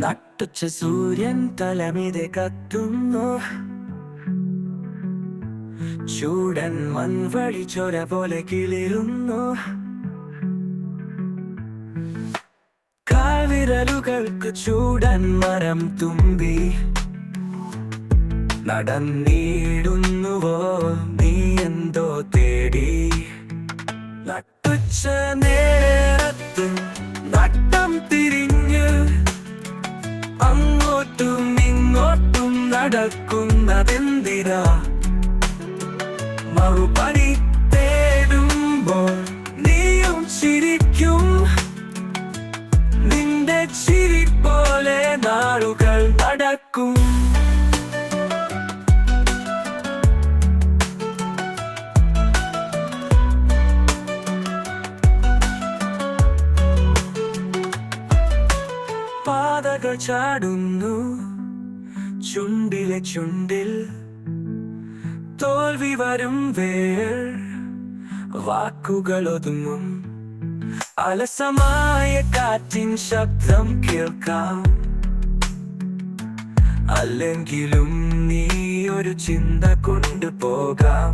നട്ടുച്ച സൂര്യൻ തലമിതെ കത്തുന്നു. ചൂടൻ മൺവഴി ചൊര പോലെ കിളിരുന്നു. കാൽവിരലുകൾക്ക് ചൂടൻ മരം തുമ്പി. നടന്നിടുന്നുവോ നീ എന്തോ തേടി. നട്ടുച്ച നേരത്ത് നടക്കുന്നതെന്തിനാ? മറുപടി തേടുമ്പോൾ നീയും ചിരിക്കും. നിന്റെ ചിരി പോലെ നാളുകൾ നടക്കും. പാതകൾ ചാടുന്നു. ചുണ്ടിലെ ചുണ്ടിൽ തോൽവി വരും വേൾ വാക്കുകൾ ഒതുങ്ങും അലസമായ കാറ്റിൻ ശബ്ദം കേൾക്കാം. അല്ലെങ്കിലും നീ ഒരു ചിന്ത കൊണ്ടുപോകാം